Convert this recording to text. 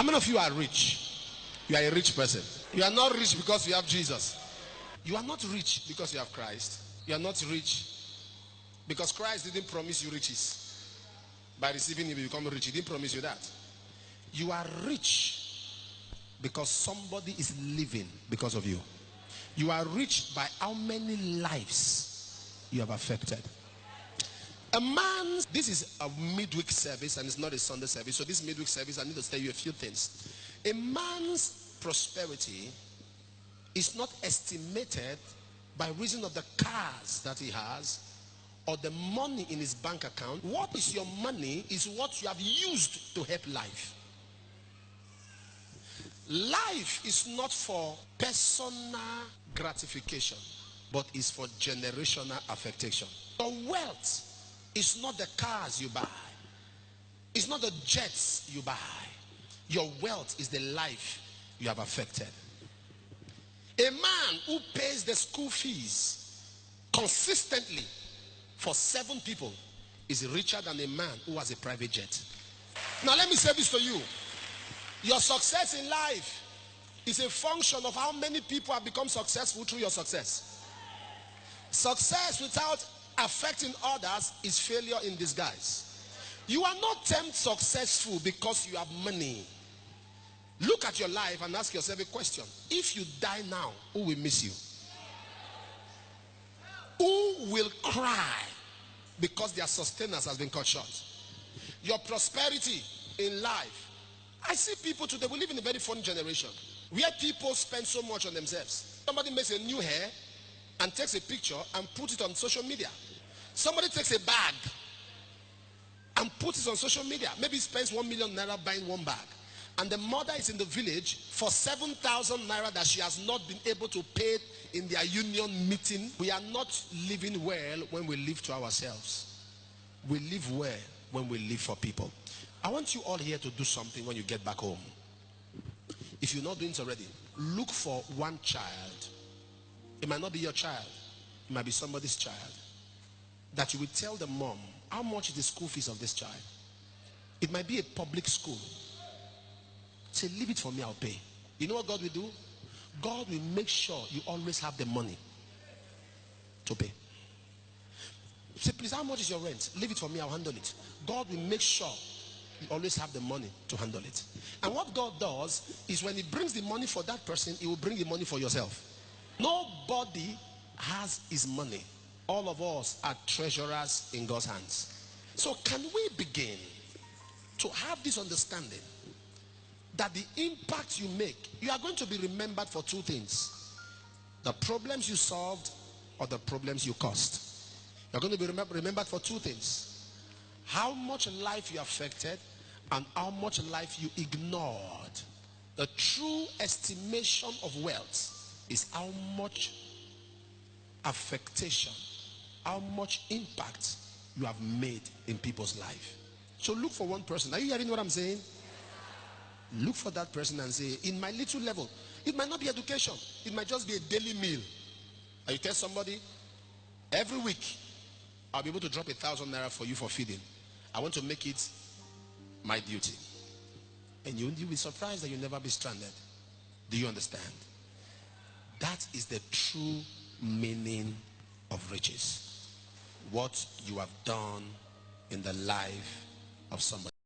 How many of you are rich? You are a rich person. You are not rich because you have Jesus. You are not rich because you have Christ. You are not rich because Christ didn't promise you riches. By receiving him, you become rich. He didn't promise you that. You are rich because somebody is living because of you. You are rich by how many lives you have affected. A man, this is a midweek service and it's not a Sunday service. So, this midweek service, I need to tell you a few things. A man's prosperity is not estimated by reason of the cars that he has or the money in his bank account. What is your money is what you have used to help life. Life is not for personal gratification, but is for generational affectation. Your wealth is not the cars you buy, it's not the jets you buy. Your wealth is the life you have affected. A man who pays the school fees consistently for seven people is richer than a man who has a private jet. Now, let me say this to you your success in life is a function of how many people have become successful through your success. Success without affecting others is failure in disguise. You are not termed successful because you have money. Look at your life and ask yourself a question. If you die now, who will miss you? Who will cry because their sustenance has been cut short? Your prosperity in life I see people today, we live in a very funny generation where people spend so much on themselves. Somebody makes a new hair and takes a picture and puts it on social media. Somebody takes a bag and puts it on social media. Maybe spends one million naira buying one bag. And the mother is in the village for 7,000 naira that she has not been able to pay in their union meeting. We are not living well when we live to ourselves. We live well when we live for people. I want you all here to do something when you get back home. If you're not doing it already, look for one child. It might not be your child, it might be somebody's child. That you will tell the mom how much is the school fees of this child. It might be a public school. Say, leave it for me, I'll pay. You know what God will do? God will make sure you always have the money to pay. Say, please, how much is your rent? Leave it for me, I'll handle it. God will make sure you always have the money to handle it. And what God does is when He brings the money for that person, He will bring the money for yourself. Nobody has His money. All of us are treasurers in God's hands. So, can we begin to have this understanding that the impact you make, you are going to be remembered for two things the problems you solved or the problems you caused. You're going to be remembered for two things how much life you affected and how much life you ignored. The true estimation of wealth is how much affectation, how much impact you have made in people's life. So look for one person. Are you hearing what I'm saying? Look for that person and say, in my little level, it might not be education, it might just be a daily meal. And you tell somebody, every week, I'll be able to drop a thousand naira for you for feeding. I want to make it my duty. And you, you'll be surprised that you'll never be stranded. Do you understand? That is the true meaning of riches. What you have done in the life of somebody.